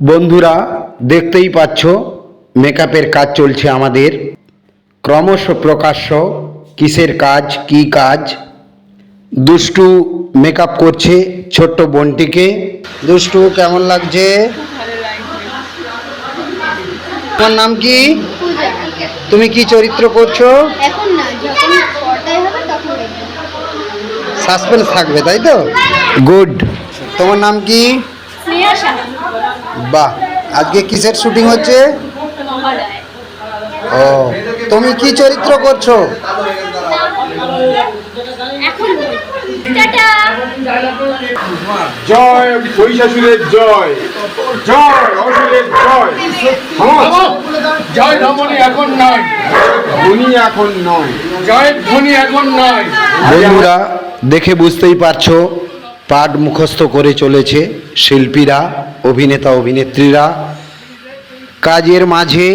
বন্ধুরা দেখতেই পাচ্ছ মেকআপের কাজ চলছে আমাদের। ক্রমশ প্রকাশ্য কিসের কাজ কি কাজ। দুষ্টু মেকআপ করছে ছোট্ট বোনটিকে। দুষ্টু কেমন লাগছে? তোমার নাম কি? তুমি কি চরিত্র করছ? এখন না যখন পর্দায় হবে তখন দেখব। সাসপেন্স থাকবে তাই তো? গুড। তোমার নাম কি? বাহ আজকে কিসের শুটিং হচ্ছে? ও তুমি কি চরিত্র করছ? এখন টাটা। জয় মহিষাসুরের জয়। জয় অসুরের জয়। জয় ধমনী এখন নয় ধনী এখন নয় জয় ধ্বনি এখন নয় বন্ধুরা দেখে বুঝতেই পারছ পাঠ মুখস্থ করে চলেছে শিল্পীরা অভিনেতা অভিনেত্রীরা। কাজের মাঝে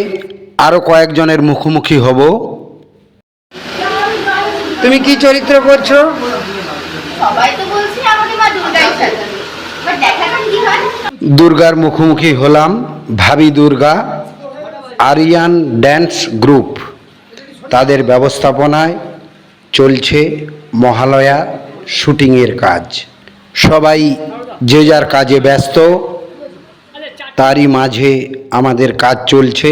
আরও কয়েকজনের মুখোমুখি হব। তুমি কি চরিত্র করছ? দুর্গার মুখোমুখি হলাম ভাবি দুর্গা আরিয়ান ড্যান্স গ্রুপ। তাদের ব্যবস্থাপনায় চলছে মহালয়া শুটিংয়ের কাজ। সবাই যে যার কাজে ব্যস্ত, তারই মাঝে আমাদের কাজ চলছে।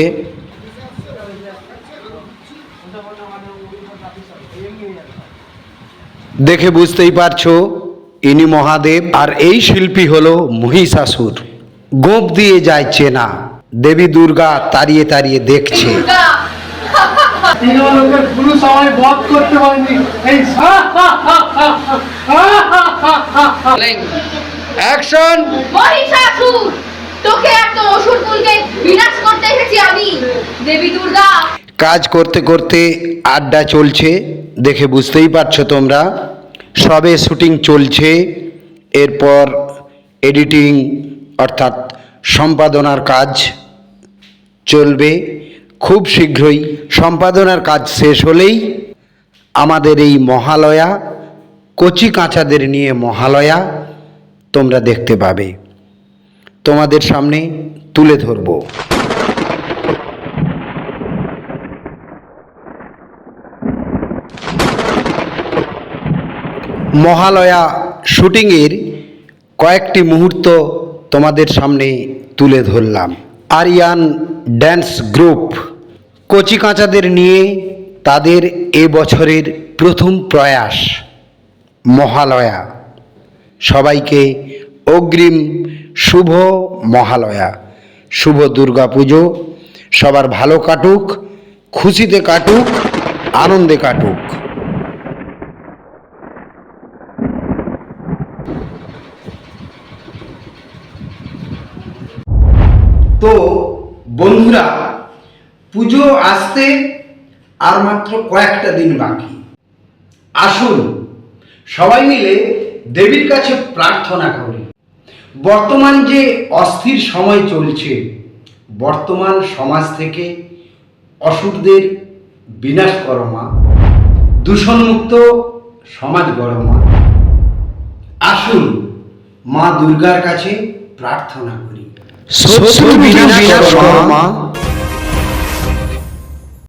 দেখে বুঝতেই পারছ, ইনি মহাদেব, আর এই শিল্পী হলো মহিষাসুর। গোপ দিয়ে যায় চেনা, দেবী দুর্গা তাড়িয়ে তাড়িয়ে দেখছে। করতে অ্যাকশন মহিষাসুর তোকে এত অসুর কুলকে বিনাশ করতে এসেছি আমি। দেবী দুর্গা। কাজ করতে করতে আড্ডা চলছে দেখে বুঝতেই পারছ তোমরা। সবে শুটিং চলছে এরপর এডিটিং অর্থাৎ সম্পাদনার কাজ চলবে। খুব শীঘ্রই সম্পাদনার কাজ শেষ হলেই আমাদের এই মহালয়া কচি কাঁচাদের নিয়ে মহালয়া তোমরা দেখতে পাবে। তোমাদের সামনে তুলে ধরবো। মহালয়া শুটিংয়ের কয়েকটি মুহূর্ত তোমাদের সামনে তুলে ধরলাম। আরিয়ান ড্যান্স গ্রুপ কচি কাঁচাদের নিয়ে তাদের এ বছরের প্রথম প্রয়াস। মহালয়া। সবাইকে অগ্রিম শুভ মহালয়া। শুভ দুর্গাপুজো সবার ভালো কাটুক, খুশিতে কাটুক, আনন্দে কাটুক। তো বন্ধুরা, পুজো আসতে আর মাত্র কয়েকটা দিন বাকি। আসুন সবাই মিলে দেবীর কাছে প্রার্থনা করি। বর্তমান যে অস্থির সময় চলছে, বর্তমান সমাজ থেকে অসুরদের বিনাশ করো মা, দূষণমুক্ত সমাজ গড়ো মা। আসুন মা দুর্গার কাছে প্রার্থনা করি। শত্রু বিনাশ করো মা।